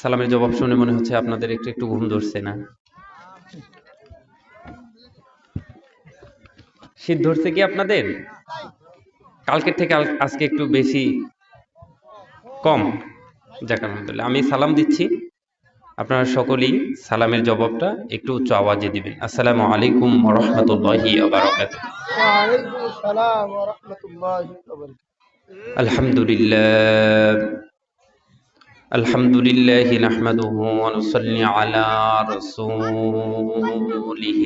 সালামের জবাব শুনে মনে হচ্ছে আপনাদের একটু একটু ঘুম ধরছে না। শীত ধরছে কি আপনাদের? কালকের থেকে আজকে একটু বেশি কম। যাক আলহামদুলিল্লাহ আমি সালাম দিচ্ছি। আপনারা সকলেই সালামের জবাবটা একটু উচ্চ আওয়াজে দিবেন। আসসালামু আলাইকুম রহমতুল্লাহি বারাকাতুহু الحمد لله نحمده ونصلي على رسوله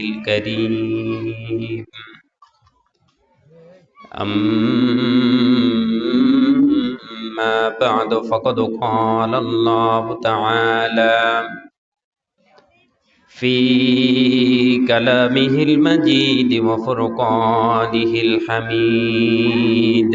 الكريم. أما بعد فقد قال الله تعالى في كلامه المجيد وفرقانه الحميد.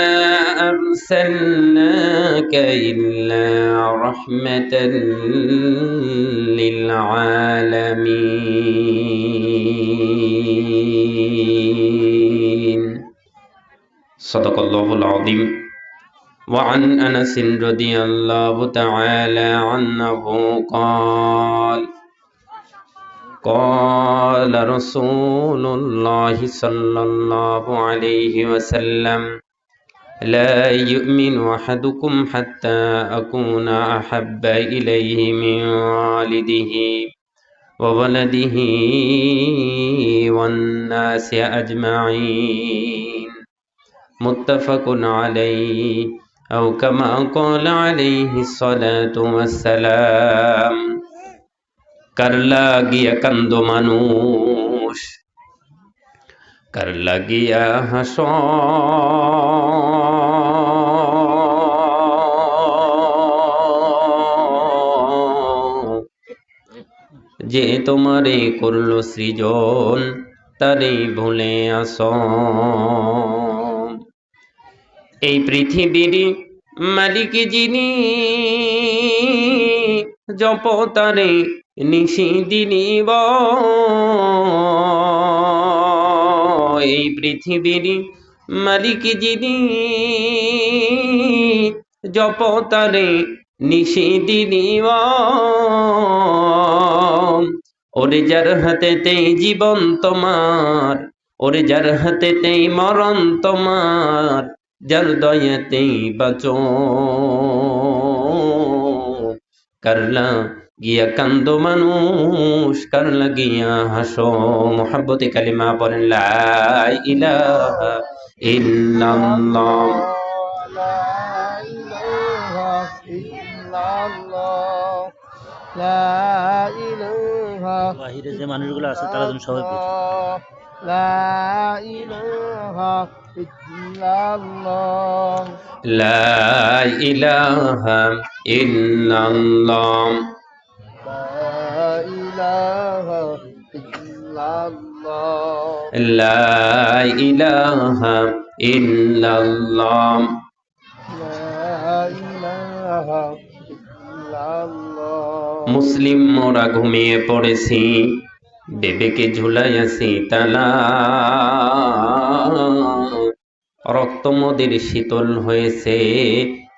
أرسلناك إلا رحمة للعالمين. صدق الله العظيم وعن أنس رضي الله تعالى عنه قال قال رسول الله صلى الله عليه وسلم لا يؤمن أحدكم حتى أكون أحب إليه من والده وولده والناس أجمعين متفق عليه أو كما قال عليه الصلاة والسلام কার লাগিয়া কান্দ মানুষ কার লাগিয়া হাস যে তোমারে করল সৃজন, তারে ভুলে আস। এই পৃথিবীর মালিক যিনি, জপ তারে নিশি দিনিব। এই পৃথিবীর মালিক যিনি, জপ তারে নিশি দিনিব ওরে যার হাতেতেই জীবন তোমার, ওরে যার হাতেতেই মরণ তোমার, যার দয়াতেই বাঁচো। কারলা গিয়া কান্দ মানুষ, কারলা গিয়া হাসো। মোহাব্বতে কালিমা পড়েন লাই ইলাহা ইল্লাল্লাহ। الله لا إله বাহিরে যে মানুষগুলো আছে তারা যেন সবাই বুঝে لا إله إلا الله লা ইলাহা ইল্লাল্লাহ لا إله إلا الله লা ইলাহা ইল্লাল্লাহ لا إله إلا الله মুসলিম মোরা ঘুমিয়ে পড়েছি, বেবেকে ঝুলাইয়াছি তালা রক্ত মোদের শীতল হয়েছে,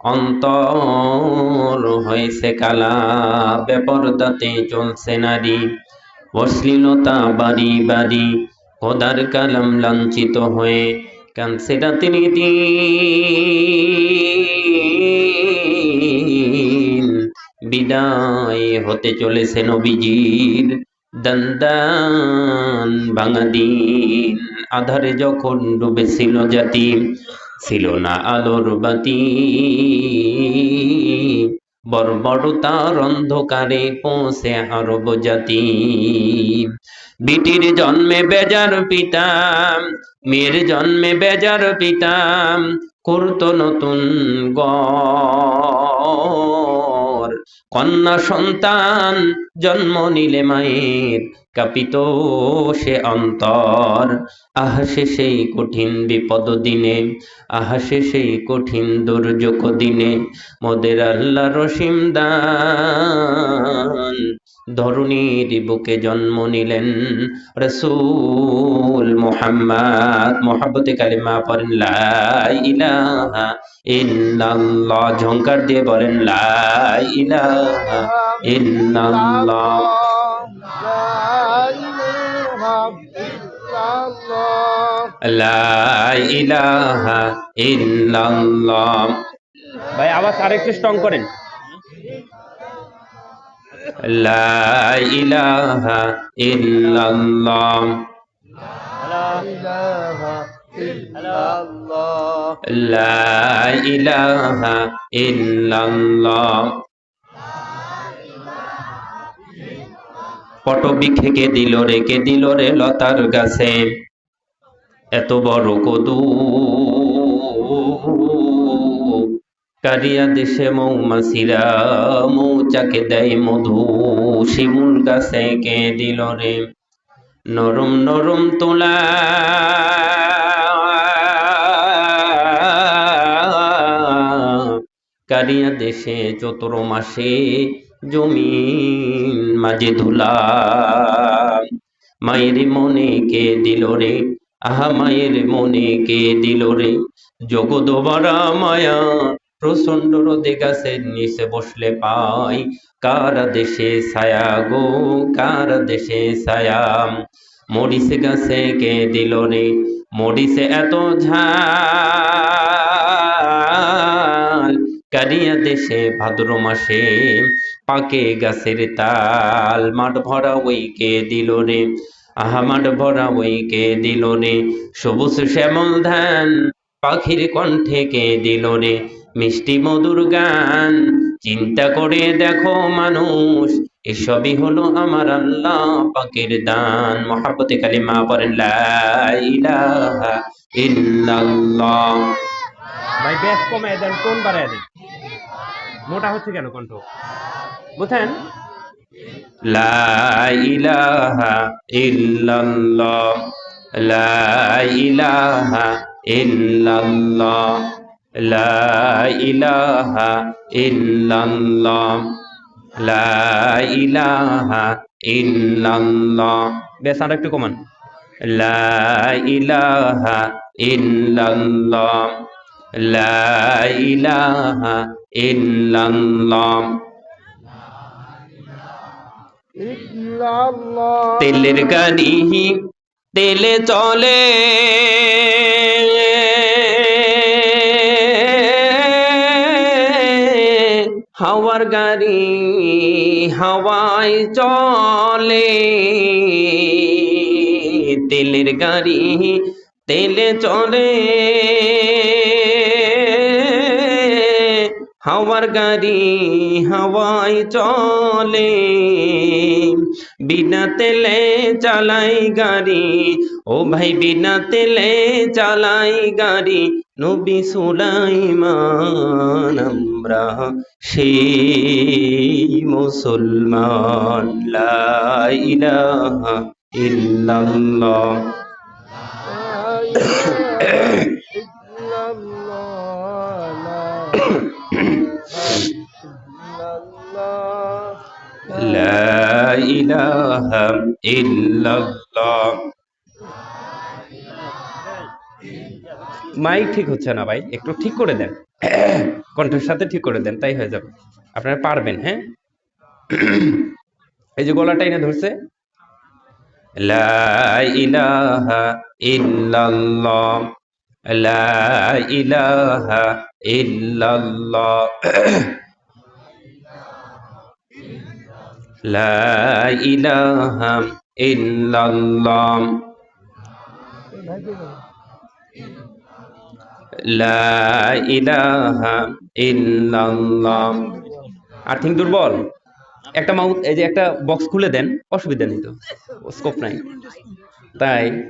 অন্তর হয়েছে কালা, বেপরদাতে চলছে নারী। অশ্লীলতা বাড়ি বাড়ি, খোদার কালাম লাঞ্ছিত হয়ে কানছে রাতের দিন বিদায় হতে চলেছে নবীজির। দান্দান ভাঙা দিন, আধারে যখন ডুবেছিল জাতি ছিল না আলোর বাতি বর্বরতার অন্ধকারে পৌঁছে আরব জাতি বিটির জন্মে বেজার পিতা, মেয়ের জন্মে বেজার পিতা, করত নতুন গর কন্যা সন্তান জন্ম নিলে মায়ের। কাপিত সে অন্তর। আহাসে সেই কঠিন বিপদ দিনে আহাসে সেই কঠিন দুর্যোগ দিনে। মোদের আল্লাহ রসিম দান। ধরণীর বুকে জন্ম নিলেন রসুল মোহাম্মদ। মোহাব্বতে কালিমা পড়েন, লা ইলাহা ইল্লাল্লাহ। ঝংকার দিয়ে বলেন, লা ইলাহা ইল্লাল্লাহ। ইল্লাল্লাহ। ভাই আওয়াজ আরেকটু স্ট্রং করেন। লা ইলাহা ইল্লাল্লাহ। লা ইলাহা ইল্লাল্লাহ। পটবি খেকে দিল রেখে দিল রে লতার গাছে? এত বড় কদু কারিয়া দেশে মৌমাছিরা, মৌচাকে দেয় মধু। শিমুল গাছে কে দিল রে? নরম নরম তোলা কারিয়া দেশে চতুর মাসে জমিন মাঝে ধুলা মায়ের মনে কে দিল রে? আহা, মায়ের মনে কে দিল রে? জগৎ বড়া মায়া প্রচণ্ড রোদে গাছের নিচে বসলে পাই। কার দেশে ছায়া গো, কার দেশে ছায়া? মরিচ গাছে কে দিল রে? মরিচে এত ঝাল, কারিয়া দেশে ভাদ্র মাসে পাকে গাছের তাল, মাঠ ভরা ওই কে দিল রে? আহা, মাঠ ভরা ওই কে দিল রে? সবুজ শ্যামল ধান পাখির কণ্ঠে কে দিল রে? মিষ্টি মধুর গান, চিন্তা করে দেখো মানুষ, এসবই হলো আমার আল্লাহ পাকের দান। মহাপতে কালিমা পড়েন, লা ইলাহা ইল্লাল্লাহ। দেন মোটা হচ্ছে কেন কণ্ঠ? বুঝছেন লা ইলাহা ইল্লাল্লাহ। লা ইলাহা ইল্লাল্লাহ। লা ইলাহা ইল্লাল্লাহ। লা ইলাহা ইল্লাল্লাহ। বেশ আর একটু কমান। লা ইলাহা ইল্লাল্লাহ। লা ইলাহা ইল্লাল্লাহ। তেলের গাড়ি তেলে চলে। হাওয়ার গাড়ি হাওয়ায় চলে। তেলের গাড়ি তেলে চলে। হাওয়ার গাড়ি হাওয়ায় চলে। বিনা তেলে চালাই গাড়ি, ও ভাই বিনা তেলে চালাই গাড়ি, নবী সুলাইমান, আমরা সেই মুসলমান ইল্লাল্লাহ। ইলাহা ইল্লাল্লাহ। মাইক ঠিক হচ্ছে না ভাই, একটু ঠিক করে দেন। কণ্ঠের সাথে ঠিক করে দেন, তাই হয়ে যাবে। আপনারা পারবেন হ্যাঁ? এই যে গলাটা এনে ধরছে। লা ইলাহা ইল্লাল্লাহ। লা ইলাহা ইল্লাল্লাহ। লা ইলাহা ইল্লাল্লাহ। লা ইলাহা ইল্লাল্লাহ। আর্থিং দুর্বল। একটা মাউথ, এই যে একটা বক্স খুলে দেন, অসুবিধা নেই তো, স্কোপ নাই। তাই,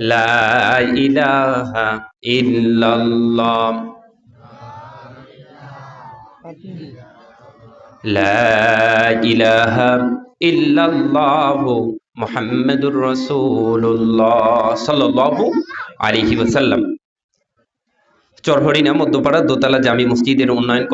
লা ইলাহা ইল্লাল্লাহু। চরহরিনা মধ্যপাড়া দোতলা জামি মসজিদের উন্নয়ন